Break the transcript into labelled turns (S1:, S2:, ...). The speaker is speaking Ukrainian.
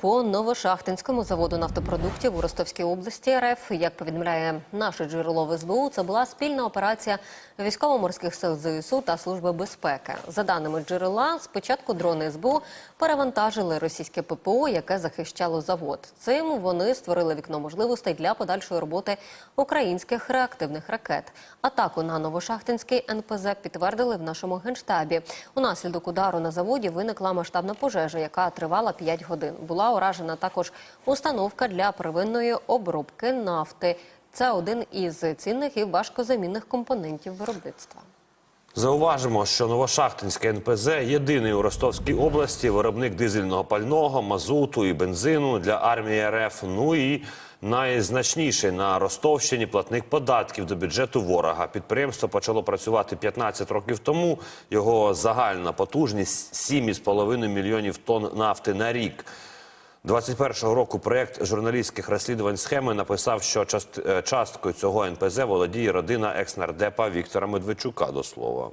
S1: По Новошахтинському заводу нафтопродуктів у Ростовській області РФ, як повідомляє наше джерело в СБУ, це була спільна операція військово-морських сил ЗСУ та Служби безпеки. За даними джерела, спочатку дрони СБУ перевантажили російське ППО, яке захищало завод. Цим вони створили вікно можливостей для подальшої роботи українських реактивних ракет. Атаку на Новошахтинський НПЗ підтвердили в нашому генштабі. Унаслідок удару на заводі виникла масштабна пожежа, яка тривала 5 годин. Була уражена також установка для первинної обробки нафти. Це один із цінних і важкозамінних компонентів виробництва.
S2: Зауважимо, що Новошахтинське НПЗ єдиний у Ростовській області виробник дизельного пального, мазуту і бензину для армії РФ. Ну і найзначніший на Ростовщині платник податків до бюджету ворога. Підприємство почало працювати 15 років тому. Його загальна потужність 7,5 мільйонів тонн нафти на рік. 21-го року проєкт журналістських розслідувань схеми написав, що е, часткою цього НПЗ володіє родина екс-нардепа Віктора Медведчука, до слова.